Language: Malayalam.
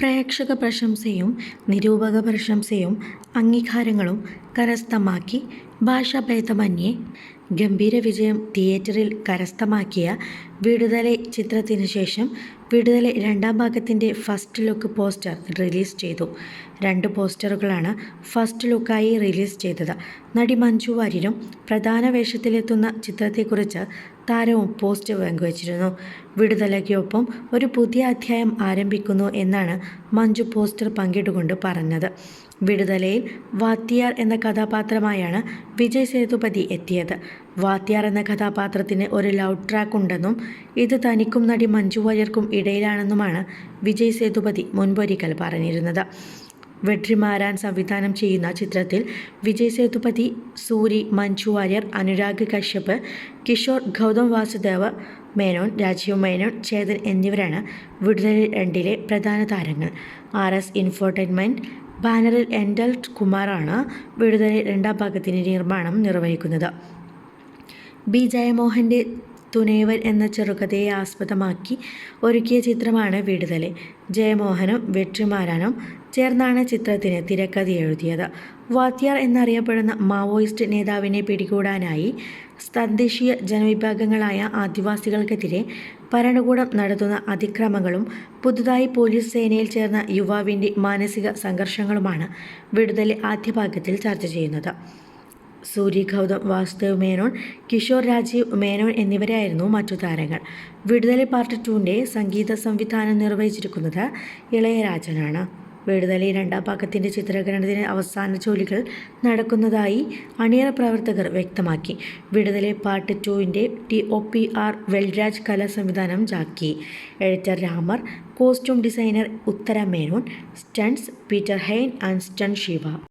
പ്രേക്ഷക പ്രശംസയും നിരൂപക പ്രശംസയും അംഗീകാരങ്ങളും കരസ്ഥമാക്കി ഭാഷാഭേദമന്യേ ഗംഭീര വിജയം തിയേറ്ററിൽ കരസ്ഥമാക്കിയ വിടുതലെ ചിത്രത്തിന് ശേഷം വിടുതലെ രണ്ടാം ഭാഗത്തിന്റെ ഫസ്റ്റ് ലുക്ക് പോസ്റ്റർ റിലീസ് ചെയ്തു. രണ്ട് പോസ്റ്ററുകളാണ് ഫസ്റ്റ് ലുക്കായി റിലീസ് ചെയ്തത്. നടി മഞ്ജു വാര്യരും പ്രധാന വേഷത്തിലെത്തുന്ന ചിത്രത്തെക്കുറിച്ച് താരവും പോസ്റ്റ് പങ്കുവച്ചിരുന്നു. വിടുതലയ്ക്കൊപ്പം ഒരു പുതിയ അധ്യായം ആരംഭിക്കുന്നു എന്നാണ് മഞ്ജു പോസ്റ്റർ പങ്കിട്ടുകൊണ്ട് പറഞ്ഞത്. വിടുതലയിൽ വാത്തിയാർ എന്ന കഥാപാത്രമായാണ് വിജയ് സേതുപതി എത്തിയത്. വാത്തിയാർ എന്ന കഥാപാത്രത്തിന് ഒരു ലവ് ട്രാക്ക് ഉണ്ടെന്നും ഇത് തനിക്കും നടി മഞ്ജു വാര്യർക്കും ഇടയിലാണെന്നുമാണ് വിജയ് സേതുപതി മുൻപൊരിക്കൽ പറഞ്ഞിരുന്നത്. വെട്രിമാരാൻ സംവിധാനം ചെയ്യുന്ന ചിത്രത്തിൽ വിജയ് സേതുപതി സൂരി മഞ്ജു വാര്യർ അനുരാഗ് കശ്യപ് കിഷോർ ഗൗതം വാസുദേവ് മേനോൻ രാജീവ് മേനോൻ ചേതൻ എന്നിവരാണ് വിടുതൽ രണ്ടിലെ പ്രധാന താരങ്ങൾ. ആർ എസ് ഇൻഫോർടൈൻമെന്റ് ബാനറിൽ എൻഡൽ കുമാറാണ് വിടുതലെ രണ്ടാം ഭാഗത്തിന്റെ നിർമ്മാണം നിർവഹിക്കുന്നത്. ബി ജയമോഹന്റെ തുനേവൻ എന്ന ചെറുകഥയെ ആസ്പദമാക്കി ഒരുക്കിയ ചിത്രമാണ് വിടുതലെ. ജയമോഹനും വെട്രിമാരാനും ചേർന്നാണ് ചിത്രത്തിന് തിരക്കഥ എഴുതിയത്. വാത്യാർ എന്നറിയപ്പെടുന്ന മാവോയിസ്റ്റ് നേതാവിനെ പിടികൂടാനായി തദ്ദേശീയ ജനവിഭാഗങ്ങളായ ആദിവാസികൾക്കെതിരെ ഭരണകൂടം നടത്തുന്ന അതിക്രമങ്ങളും പുതുതായി പോലീസ് സേനയിൽ ചേർന്ന യുവാവിന്റെ മാനസിക സംഘർഷങ്ങളുമാണ് വിടുതലെ ആദ്യ ഭാഗത്തിൽ ചർച്ച ചെയ്യുന്നത്. സൂരി ഗൗതം വാസുദേവ് മേനോൻ കിഷോർ രാജീവ് മേനോൻ എന്നിവരായിരുന്നു മറ്റു താരങ്ങൾ. വിടുതലി പാർട്ട് ടുവിന്റെ സംഗീത സംവിധാനം നിർവഹിച്ചിരിക്കുന്നത് ഇളയരാജനാണ്. വിടുതലി രണ്ടാം ഭാഗത്തിന്റെ ചിത്രീകരണത്തിന് അവസാന ജോലികൾ നടക്കുന്നതായി അണിയറ പ്രവർത്തകർ വ്യക്തമാക്കി. വിടുതലെ പാർട്ട് ടുവിന്റെ D O P R Velraj കലാ സംവിധാനം Jacki. Editor Ramar costume designer Uthara Menon stunts Peter Hein and stun Siva.